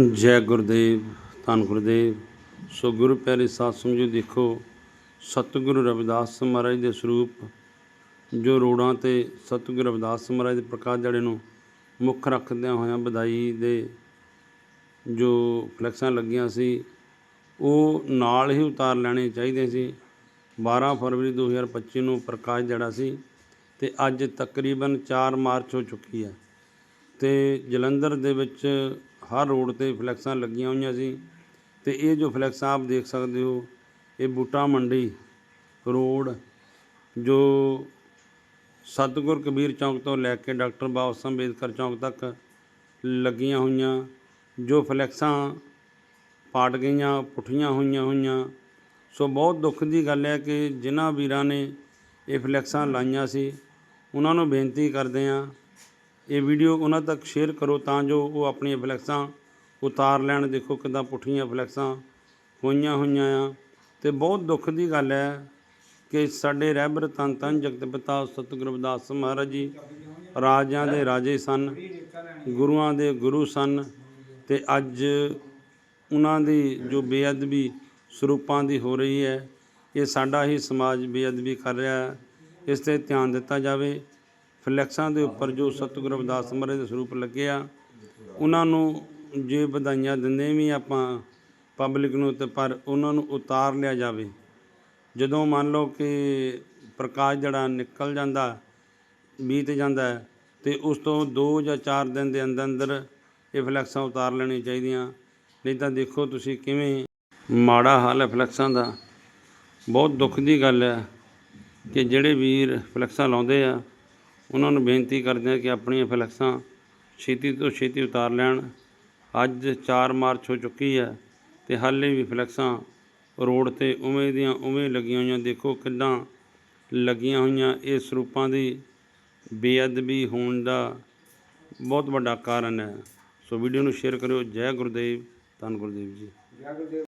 ਜੈ ਗੁਰਦੇਵ, ਧੰਨ ਗੁਰਦੇਵ। ਸੋ ਗੁਰੂ ਪਿਆਰੇ ਸਾਧ ਸੰਗਤ ਜੀ, ਦੇਖੋ, ਸਤਿਗੁਰੂ ਰਵਿਦਾਸ ਮਹਾਰਾਜ ਦੇ ਸਰੂਪ, ਜੋ ਰੋੜਾਂ ਤੇ ਸਤਿਗੁਰੂ ਰਵਿਦਾਸ ਮਹਾਰਾਜ ਦੇ ਪ੍ਰਕਾਸ਼ ਦਿਹਾੜੇ ਨੂੰ ਮੁੱਖ ਰੱਖਦਿਆਂ ਹੋਇਆਂ ਵਧਾਈ ਦੇ ਜੋ ਫਲੈਕਸਾਂ ਲੱਗੀਆਂ ਸੀ, ਉਹ ਨਾਲ ਹੀ ਉਤਾਰ ਲੈਣੇ ਚਾਹੀਦੇ ਸੀ। 12 ਫਰਵਰੀ 2025 ਨੂੰ ਪ੍ਰਕਾਸ਼ ਦਿਹਾੜਾ ਸੀ ਤੇ ਅੱਜ ਤਕਰੀਬਨ 4 ਮਾਰਚ ਹੋ ਚੁੱਕੀ ਹੈ ਤੇ ਜਲੰਧਰ ਦੇ ਵਿੱਚ ਹਰ ਰੋਡ ਤੇ ਫਲੈਕਸਾਂ ਲੱਗੀਆਂ ਹੋਈਆਂ ਸੀ ਤੇ ਇਹ ਜੋ ਫਲੈਕਸਾਂ ਆਪ ਦੇਖ ਸਕਦੇ ਹੋ, ਇਹ ਬੂਟਾ ਮੰਡੀ ਰੋਡ ਜੋ ਸਤਿਗੁਰ ਕਬੀਰ ਚੌਂਕ ਤੋਂ ਲੈ ਕੇ ਡਾਕਟਰ ਬਾਬਾ ਸਾਹਿਬ ਅੰਬੇਦਕਰ ਚੌਂਕ ਤੱਕ ਲੱਗੀਆਂ ਹੋਈਆਂ, ਜੋ ਫਲੈਕਸਾਂ ਪਾਟ ਗਈਆਂ, ਪੁੱਠੀਆਂ ਹੋਈਆਂ ਹੋਈਆਂ। ਸੋ ਬਹੁਤ ਦੁੱਖ ਦੀ ਗੱਲ ਹੈ ਕਿ ਜਿਨ੍ਹਾਂ ਵੀਰਾਂ ਨੇ ਇਹ ਫਲੈਕਸਾਂ ਲਾਈਆਂ ਸੀ, ਉਹਨਾਂ ਨੂੰ ਬੇਨਤੀ ਕਰਦੇ ਹਾਂ ਇਹ ਵੀਡੀਓ ਉਹਨਾਂ ਤੱਕ ਸ਼ੇਅਰ ਕਰੋ ਤਾਂ ਜੋ ਉਹ ਆਪਣੀਆਂ ਫਲੈਕਸਾਂ ਉਤਾਰ ਲੈਣ। ਦੇਖੋ ਕਿੱਦਾਂ ਪੁੱਠੀਆਂ ਫਲੈਕਸਾਂ ਹੋਈਆਂ ਹੋਈਆਂ ਆ। ਤੇ ਬਹੁਤ ਦੁੱਖ ਦੀ ਗੱਲ ਹੈ ਕਿ ਸਾਡੇ ਰਹਿਬਰ ਧੰਨ ਧੰਨ ਜਗਤ ਪਿਤਾ ਸਤਿਗੁਰੂ ਰਵਿਦਾਸ ਮਹਾਰਾਜ ਜੀ, ਰਾਜਿਆਂ ਦੇ ਰਾਜੇ ਸਨ, ਗੁਰੂਆਂ ਦੇ ਗੁਰੂ ਸਨ ਤੇ ਅੱਜ ਉਹਨਾਂ ਦੀ ਜੋ ਬੇਅਦਬੀ ਸਰੂਪਾਂ ਦੀ ਹੋ ਰਹੀ ਹੈ, ਇਹ ਸਾਡਾ ਹੀ ਸਮਾਜ ਬੇਅਦਬੀ ਕਰ ਰਿਹਾ ਹੈ। ਇਸ ਤੇ ਧਿਆਨ ਦਿੱਤਾ ਜਾਵੇ। ਫਲੈਕਸਾਂ ਦੇ ਉੱਪਰ ਜੋ ਸਤਿਗੁਰੂ ਰਵਿਦਾਸ ਮਹਾਰਾਜ ਦੇ ਸਰੂਪ ਲੱਗੇ ਆ, ਉਹਨਾਂ ਨੂੰ ਜੇ ਵਧਾਈਆਂ ਦਿੰਦੇ ਵੀ ਆਪਾਂ ਪਬਲਿਕ ਨੂੰ ਤੇ ਪਰ ਉਹਨਾਂ ਨੂੰ ਉਤਾਰ ਲਿਆ ਜਾਵੇ। ਜਦੋਂ ਮੰਨ ਲਓ ਕਿ ਪ੍ਰਕਾਸ਼ ਜਿਹੜਾ ਨਿਕਲ ਜਾਂਦਾ, ਬੀਤ ਜਾਂਦਾ ਹੈ, ਤੇ ਉਸ ਤੋਂ 2 ਜਾਂ 4 ਦਿਨ ਦੇ ਅੰਦਰ ਅੰਦਰ ਇਹ ਫਲੈਕਸਾਂ ਉਤਾਰ ਲੈਣੀਆਂ ਚਾਹੀਦੀਆਂ। ਨਹੀਂ ਤਾਂ ਦੇਖੋ ਤੁਸੀਂ ਕਿਵੇਂ ਮਾੜਾ ਹਾਲ ਹੈ ਫਲੈਕਸਾਂ ਦਾ। ਬਹੁਤ ਦੁੱਖ ਦੀ ਗੱਲ ਹੈ ਕਿ ਜਿਹੜੇ ਵੀਰ ਫਲੈਕਸਾਂ ਲਾਉਂਦੇ ਆ ਉਹਨਾਂ ਨੂੰ ਬੇਨਤੀ ਕਰਦੇ ਆ ਕਿ ਆਪਣੀਆਂ ਫਲੈਕਸਾਂ ਛੇਤੀ ਤੋਂ ਛੇਤੀ ਉਤਾਰ ਲੈਣ। ਅੱਜ 4 ਮਾਰਚ ਹੋ ਚੁੱਕੀ ਹੈ ਤੇ ਹਾਲੇ ਵੀ ਫਲੈਕਸਾਂ ਰੋਡ ਤੇ ਉਵੇਂ ਦੀਆਂ ਉਵੇਂ ਲੱਗੀਆਂ ਹੋਈਆਂ। ਦੇਖੋ ਕਿੱਦਾਂ ਲੱਗੀਆਂ ਹੋਈਆਂ। ਇਹ ਸਰੂਪਾਂ ਦੀ ਬੇਅਦਬੀ ਹੋਣ ਦਾ ਬਹੁਤ ਵੱਡਾ ਕਾਰਨ ਹੈ। ਸੋ ਵੀਡੀਓ ਨੂੰ ਸ਼ੇਅਰ ਕਰਿਓ। ਜੈ ਗੁਰਦੇਵ। ਧੰਨ ਗੁਰਦੇਵ ਜੀ।